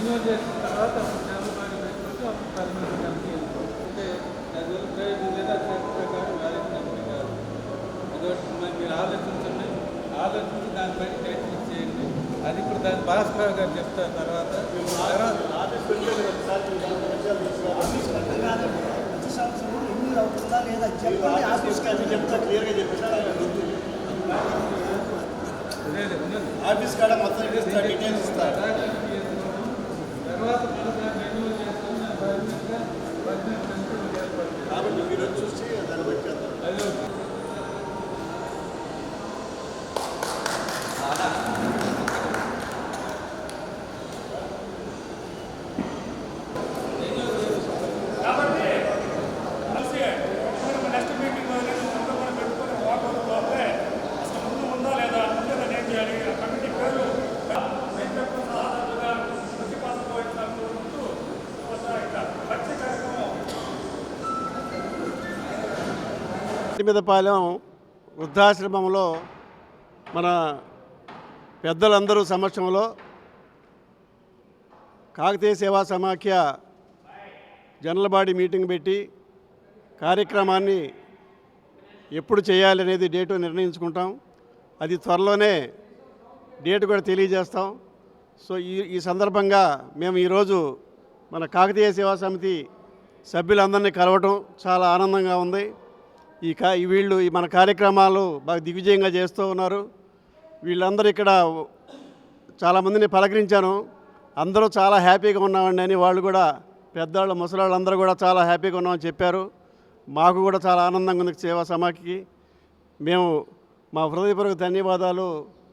Renewal చేసిన తర్వాత dam body పెట్టుకుంటే అప్పుడు పర్మనెంట్ డ్యామ్కి అంటే అది ప్రైవేట్ లేదా చట్ట ప్రకారం వ్యాలిడ్ కంపెనీ కాదు. అదొకటి. మరి మీరు ఆలోచించండి. ఆలోచించి దానిపైన డేట్ ఫిక్స్ చేయండి. అది ఇప్పుడు దాని భాస్కర్ గారు చెప్తారు తర్వాత. ఆఫీస్ కాడ మొత్తం డీటెయిల్స్ ఇస్తా Gracias. మీదపాలెం వృద్ధాశ్రమంలో మన పెద్దలందరూ సమక్షంలో కాకతీయ సేవా సమాఖ్య జనరల్ మీటింగ్ పెట్టి కార్యక్రమాన్ని ఎప్పుడు చేయాలి అనేది డేటు నిర్ణయించుకుంటాం. అది త్వరలోనే డేట్ కూడా తెలియజేస్తాం. సో ఈ ఈ సందర్భంగా మేము ఈరోజు మన కాకతీయ సేవా సమితి సభ్యులందరినీ కలవటం చాలా ఆనందంగా ఉంది. ఈ కా వీళ్ళు ఈ మన కార్యక్రమాలు బాగా దిగ్విజయంగా చేస్తూ ఉన్నారు. వీళ్ళందరూ ఇక్కడ చాలామందిని పలకరించాను. అందరూ చాలా హ్యాపీగా ఉన్నామండి అని వాళ్ళు కూడా పెద్దవాళ్ళు ముసలాళ్ళు అందరూ కూడా చాలా హ్యాపీగా ఉన్నామని చెప్పారు. మాకు కూడా చాలా ఆనందంగా ఉంది సేవా సమాఖ్యకి. మేము మా హృదయపూర్వక ధన్యవాదాలు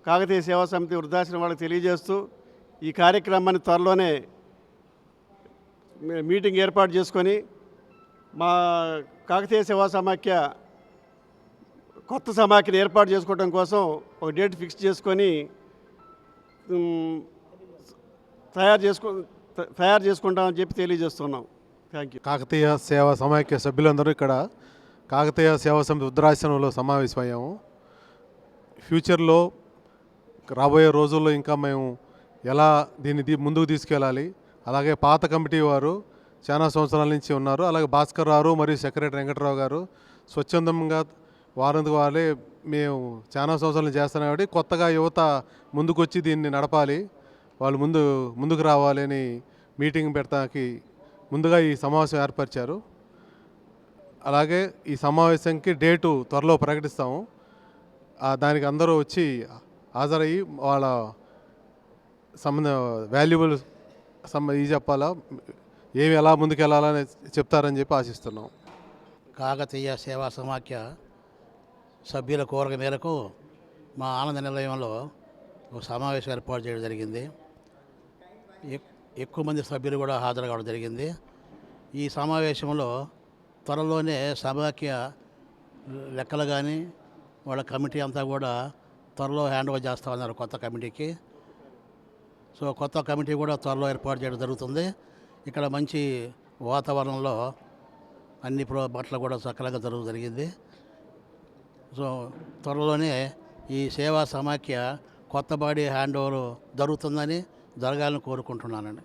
కాకతీయ సేవా సమితి వృద్ధాశ్రమం వాళ్ళకి తెలియజేస్తూ ఈ కార్యక్రమాన్ని త్వరలోనే మీటింగ్ ఏర్పాటు చేసుకొని మా కాకతీయ సేవా సమాఖ్య కొత్త సమాఖ్యను ఏర్పాటు చేసుకోవడం కోసం ఒక డేట్ ఫిక్స్ చేసుకొని తయారు చేసుకో తయారు చేసుకుంటామని చెప్పి తెలియజేస్తున్నాం. థ్యాంక్ యూ కాకతీయ సేవా సమాఖ్య సభ్యులందరూ ఇక్కడ కాకతీయ సేవా సమితి రుద్రాశ్రమంలో సమావేశమయ్యాము. ఫ్యూచర్లో రాబోయే రోజుల్లో ఇంకా మేము ఎలా దీన్ని ముందుకు తీసుకెళ్ళాలి అలాగే పాత కమిటీ వారు చాలా సంవత్సరాల నుంచి ఉన్నారు. అలాగే భాస్కర్ రావు మరియు సెక్రటరీ వెంకటరావు గారు స్వచ్ఛందంగా వారందుకు వాళ్ళే మేము చాలా సంవత్సరాలు చేస్తున్నాం కాబట్టి కొత్తగా యువత ముందుకొచ్చి దీన్ని నడపాలి. వాళ్ళు ముందు ముందుకు రావాలి అని మీటింగ్ పెడతానికి ముందుగా ఈ సమావేశం ఏర్పరిచారు. అలాగే ఈ సమావేశంకి డేటు త్వరలో ప్రకటిస్తాము. దానికి అందరూ వచ్చి హాజరయ్యి వాళ్ళ సంబంధ వాల్యుబుల్ సంబంధ ఇది చెప్పాలా? ఏమి ఎలా ముందుకెళ్ళాలని చెప్తారని చెప్పి ఆశిస్తున్నాం. కాకతీయ సేవా సమాఖ్య సభ్యుల కోరిక మేరకు మా ఆనంద నిలయంలో ఒక సమావేశం ఏర్పాటు చేయడం జరిగింది. ఎక్- ఎక్కువ మంది సభ్యులు కూడా హాజరు కావడం జరిగింది. ఈ సమావేశంలో త్వరలోనే సమాఖ్య లెక్కలు కానీ వాళ్ళ కమిటీ అంతా కూడా త్వరలో హ్యాండ్ ఓవర్ చేస్తామన్నారు కొత్త కమిటీకి. సో కొత్త కమిటీ కూడా త్వరలో ఏర్పాటు చేయడం జరుగుతుంది. ఇక్కడ మంచి వాతావరణంలో అన్ని ప్రో బట్టలు కూడా సకలంగా జరుగు జరిగింది. సో త్వరలోనే ఈ సేవా సమాఖ్య కొత్త బాడీ హ్యాండ్ ఓవర్ జరుగుతుందని జరగాలని కోరుకుంటున్నానండి.